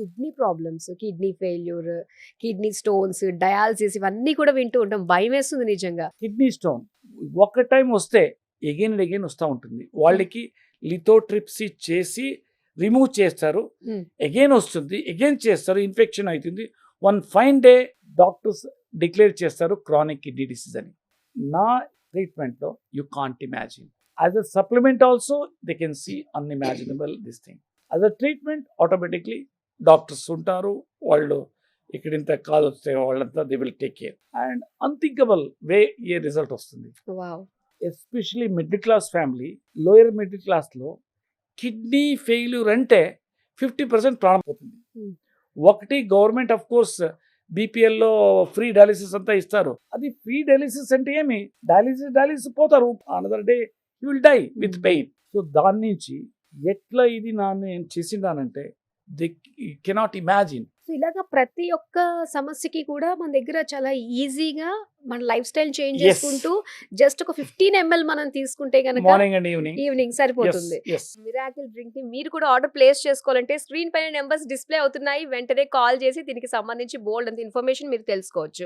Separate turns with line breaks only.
Kidney problems kidney failure kidney stones dialysis ఇవన్నీ కూడా వింటూ ఉంటాం. భయం వేస్తుంది నిజంగా.
కిడ్నీ స్టోన్ ఒక టైం వస్తే ఎగైన్ అండ్ ఎగైన్ వస్తూ ఉంటుంది. వాళ్ళకి లిథోట్రిప్సీ చేసి రిమూవ్ చేస్తారు. ఎగైన్ వస్తుంది. ఎగైన్ చేస్తారు. ఇన్ఫెక్షన్ అవుతుంది. One fine day doctors declare చేస్తారు క్రానిక్ కిడ్నీ డిసీజ్ అని. నా ట్రీట్మెంట్లో you can't imagine. As a supplement also they can see unimaginable this thing. As a treatment automatically doctors ఉంటారు వాళ్ళు ఇక్కడ ఇంత కాల్ వస్తే వాళ్ళంతా they will take care and unthinkable way a result వస్తుంది. Especially middle class family lower middle క్లాస్లో kidney failure అంటే fifty percent ప్రాణం పోతుంది.
Hmm.
ఒకటి government of course బీపీఎల్లో free dialysis అంతా ఇస్తారు. అది ఫ్రీ డయాలిసిస్ అంటే ఏమి? డయాలిసిస్ డయాలిసిస్ పోతారు. Another day you will die with. Pain so దాని నుంచి ఎట్లా ఇది నా నేను చేసిందానంటే ది కెనాట్ ఇమాజిన్.
ఇలాగా ప్రతి ఒక్క సమస్యకి కూడా మన దగ్గర చాలా ఈజీగా మన లైఫ్ స్టైల్ చేంజ్. చేసుకుంటూ జస్ట్ ఒక ఫిఫ్టీన్ ఎంఎల్ మనం తీసుకుంటే కనుక
మార్నింగ్ అండ్ ఈవినింగ్
ఈవినింగ్ సరిపోతుంది. మిరాకిల్ డ్రింక్ని మీరు కూడా ఆర్డర్ ప్లేస్ చేసుకోవాలంటే స్క్రీన్ పైన నెంబర్స్ డిస్ప్లే అవుతున్నాయి. వెంటనే కాల్ చేసి దీనికి సంబంధించి బోల్డ్ అంత ఇన్ఫర్మేషన్ మీరు తెలుసుకోవచ్చు.